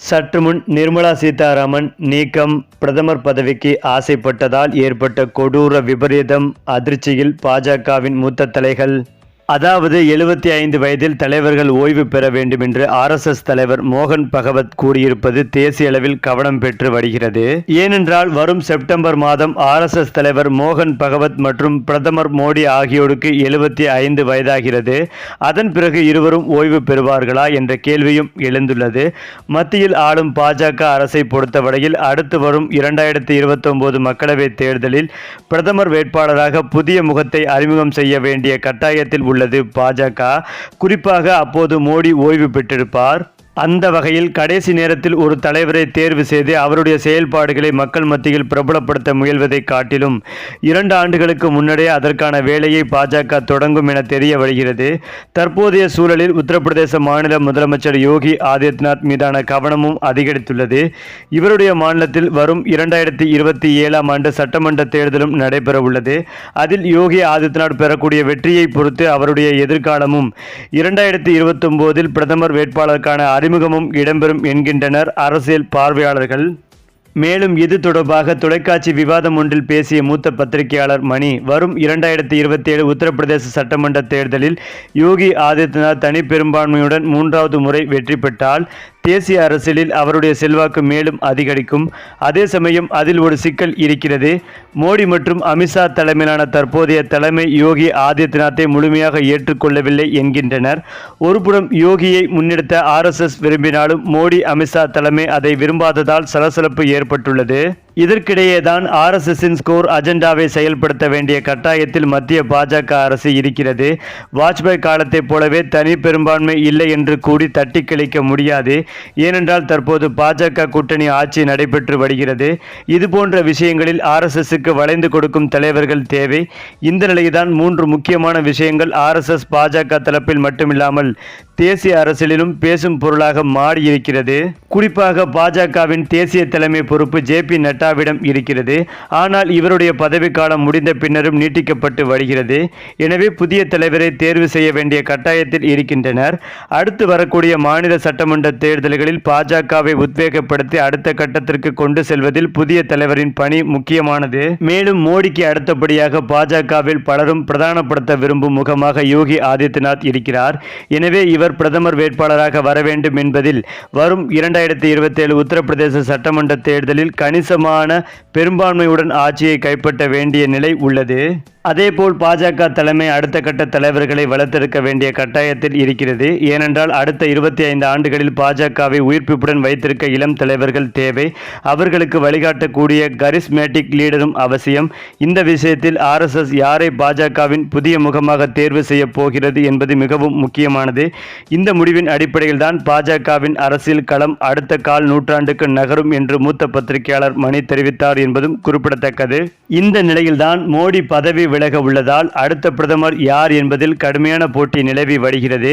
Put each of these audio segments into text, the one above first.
சற்று முன் நிர்மலா சீதாராமன் நீக்கம் பிரதமர் பதவிக்கு ஆசைப்பட்டதால் ஏற்பட்ட கொடூர விபரீதம் அதிர்ச்சியில் பாஜகவின் மூத்த தலைகள் அதாவது எழுபத்தி ஐந்து வயதில் தலைவர்கள் ஓய்வு பெற வேண்டும் என்று ஆர்எஸ்எஸ் தலைவர் மோகன் பகவத் கூறியிருப்பது தேசிய அளவில் கவனம் பெற்று வருகிறது. ஏனென்றால் வரும் செப்டம்பர் மாதம் ஆர்எஸ்எஸ் தலைவர் மோகன் பகவத் மற்றும் பிரதமர் மோடி ஆகியோருக்கு எழுபத்தி ஐந்து வயதாகிறது. அதன் பிறகு இருவரும் ஓய்வு பெறுவார்களா என்ற கேள்வியும் எழுந்துள்ளது. மத்தியில் ஆளும் பாஜக அரசை பொறுத்தவரையில் அடுத்து வரும் இரண்டாயிரத்தி இருபத்தொன்பது மக்களவைத் தேர்தலில் பிரதமர் வேட்பாளராக புதிய முகத்தை அறிமுகம் செய்ய வேண்டிய கட்டாயத்தில் உள்ளது பாஜக. குறிப்பாக அப்போது மோடி ஓய்வு பெற்றிருப்பார். அந்த வகையில் கடைசி நேரத்தில் ஒரு தலைவரை தேர்வு செய்து அவருடைய செயல்பாடுகளை மக்கள் மத்தியில் பிரபலப்படுத்த முயல்வதை காட்டிலும் இரண்டு ஆண்டுகளுக்கு முன்னரே அதற்கான வேலையை பாஜக தொடங்கும் என தெரிய வருகிறது. தற்போதைய சூழலில் உத்தரப்பிரதேச மாநில முதலமைச்சர் யோகி ஆதித்யநாத் மீதான கவனமும் அதிகரித்துள்ளது. இவருடைய மாநிலத்தில் வரும் இரண்டாயிரத்தி இருபத்தி ஏழாம் ஆண்டு சட்டமன்ற தேர்தலும் நடைபெற உள்ளது அதில் யோகி ஆதித்யநாத் பெறக்கூடிய வெற்றியை பொறுத்து அவருடைய எதிர்காலமும் இரண்டாயிரத்தி இருபத்தொன்பதில் பிரதமர் வேட்பாளருக்கான அறிமுகமும் இடம்பெறும் என்கின்றனர் அரசியல் பார்வையாளர்கள். மேலும் இது தொடர்பாக தொலைக்காட்சி விவாதம் ஒன்றில் பேசிய மூத்த பத்திரிகையாளர் மணி வரும் இரண்டாயிரத்தி இருபத்தி ஏழு உத்தரப்பிரதேச சட்டமன்ற தேர்தலில் யோகி ஆதித்யநாத் தனி பெரும்பான்மையுடன் மூன்றாவது முறை வெற்றி பெற்றால் தேசிய அரசியலில் அவருடைய செல்வாக்கு மேலும் அதிகரிக்கும். அதே சமயம் அதில் ஒரு சிக்கல் இருக்கிறது. மோடி மற்றும் அமித்ஷா தலைமையிலான தற்போதைய தலைமை யோகி ஆதித்யநாத்தை முழுமையாக ஏற்றுக்கொள்ளவில்லை என்கின்றனர். ஒருபுறம் யோகியை முன்னெடுத்த ஆர்எஸ்எஸ் விரும்பினாலும் மோடி அமித்ஷா தலைமை அதை விரும்பாததால் சலசலப்பு ஏற்பட்டுள்ளது. இதற்கிடையே தான் ஆர்எஸ்எஸ்ஸின் ஸ்கோர் அஜெண்டாவை செயல்படுத்த வேண்டிய கட்டாயத்தில் மத்திய பாஜக அரசு இருக்கிறது. வாஜ்பாய் காலத்தைப் போலவே தனி பெரும்பான்மை இல்லை என்று கூடி தட்டி கழிக்க முடியாது. ஏனென்றால் தற்போது பாஜக கூட்டணி ஆட்சி நடைபெற்று வருகிறது. இது போன்ற விஷயங்களில் ஆர்எஸ்எஸ்க்கு வளைந்து கொடுக்கும் தலைவர்கள் தேவை. இந்த நிலையில்தான் மூன்று முக்கியமான விஷயங்கள் ஆர்எஸ்எஸ் பாஜக தரப்பில் மட்டுமில்லாமல் தேசிய அரசியலிலும் பேசும் பொருளாக மாறியிருக்கிறது. குறிப்பாக பாஜகவின் தேசிய தலைமை பொறுப்பு ஜே பி நட்டாவிடம் இருக்கிறது. ஆனால் இவருடைய பதவிக்காலம் முடிந்த பின்னரும் நீட்டிக்கப்பட்டு வருகிறது. எனவே புதிய தலைவரை தேர்வு செய்ய வேண்டிய கட்டாயத்தில் இருக்கின்றனர். அடுத்து வரக்கூடிய மாநில சட்டமன்ற தேர்தல்களில் பாஜகவை உத்வேகப்படுத்தி அடுத்த கட்டத்திற்கு கொண்டு செல்வதில் புதிய தலைவரின் பணி முக்கியமானது. மேலும் மோடிக்கு அடுத்தபடியாக பாஜகவில் பலரும் பிரதானப்படுத்த விரும்பும் முகமாக யோகி ஆதித்யநாத் இருக்கிறார். எனவே இவர் பிரதமர் வேட்பாளராக வர வேண்டும் என்பதில் வரும் இரண்டாயிரத்தி இருபத்தி ஏழு உத்தரப்பிரதேச சட்டமன்ற தேர்தலில் கணிசமான பெரும்பான்மையுடன் ஆட்சியை கைப்பற்ற வேண்டிய நிலை உள்ளது. அதேபோல் பாஜக தலைமை அடுத்த கட்ட தலைவர்களை வளர்த்தெடுக்க வேண்டிய கட்டாயத்தில் இருக்கிறது. ஏனென்றால் அடுத்த இருபத்தி ஐந்து ஆண்டுகளில் பாஜகவை உயிர்ப்பிப்புடன் வைத்திருக்க இளம் தலைவர்கள் தேவை. அவர்களுக்கு வழிகாட்டக்கூடிய கரிஸ்மேட்டிக் லீடரும் அவசியம். இந்த விஷயத்தில் ஆர்எஸ்எஸ் யாரை பாஜகவின் புதிய முகமாக தேர்வு செய்ய போகிறது என்பது மிகவும் முக்கியமானது. இந்த முடிவின் அடிப்படையில் தான் பாஜகவின் அரசியல் களம் அடுத்த கால் நூற்றாண்டுக்கு நகரும் என்று மூத்த பத்திரிகையாளர் மணி தெரிவித்தார் என்பதும் குறிப்பிடத்தக்கது. இந்த நிலையில்தான் மோடி பதவி விலக உள்ளதால் அடுத்த பிரதமர் யார் என்பதில் கடுமையான போட்டி நிலவி வருகிறது.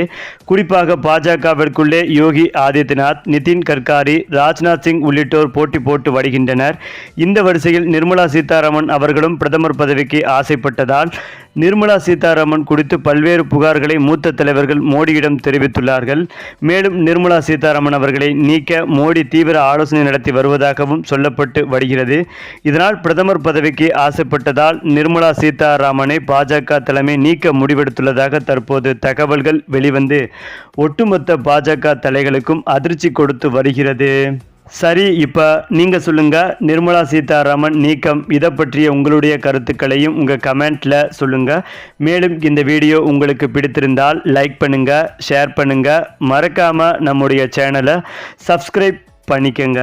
குறிப்பாக பாஜகவிற்குள்ளே யோகி ஆதித்யநாத் நிதின் கட்காரி ராஜ்நாத் சிங் உள்ளிட்டோர் போட்டி போட்டு வருகின்றனர். இந்த வரிசையில் நிர்மலா சீதாராமன் அவர்களும் பிரதமர் பதவிக்கு ஆசைப்பட்டதால் நிர்மலா சீதாராமன் குறித்து பல்வேறு புகார்களை மூத்த தலைவர்கள் மோடியிடம் தெரிவித்துள்ளார்கள். மேலும் நிர்மலா சீதாராமன் அவர்களை நீக்க மோடி தீவிர ஆலோசனை நடத்தி வருவதாகவும் சொல்லப்பட்டு வருகிறது. இதனால் பிரதமர் பதவிக்கு ஆசைப்பட்டதால் நிர்மலா சீதாராமனை பாஜக தலைமை நீக்க முடிவெடுத்துள்ளதாக தற்போது தகவல்கள் வெளிவந்து ஒட்டுமொத்த பாஜக தலைகளுக்கும் அதிர்ச்சி கொடுத்து வருகிறது. சரி இப்போ நீங்கள் சொல்லுங்கள் நிர்மலா சீதாராமன் நீக்கம் இதை பற்றிய உங்களுடைய கருத்துக்களையும் உங்கள் கமெண்ட்டில் சொல்லுங்கள் மேலும் இந்த வீடியோ உங்களுக்கு பிடித்திருந்தால் லைக் பண்ணுங்கள் ஷேர் பண்ணுங்கள் மறக்காமல் நம்முடைய சேனலை சப்ஸ்கிரைப் பண்ணிக்கங்க.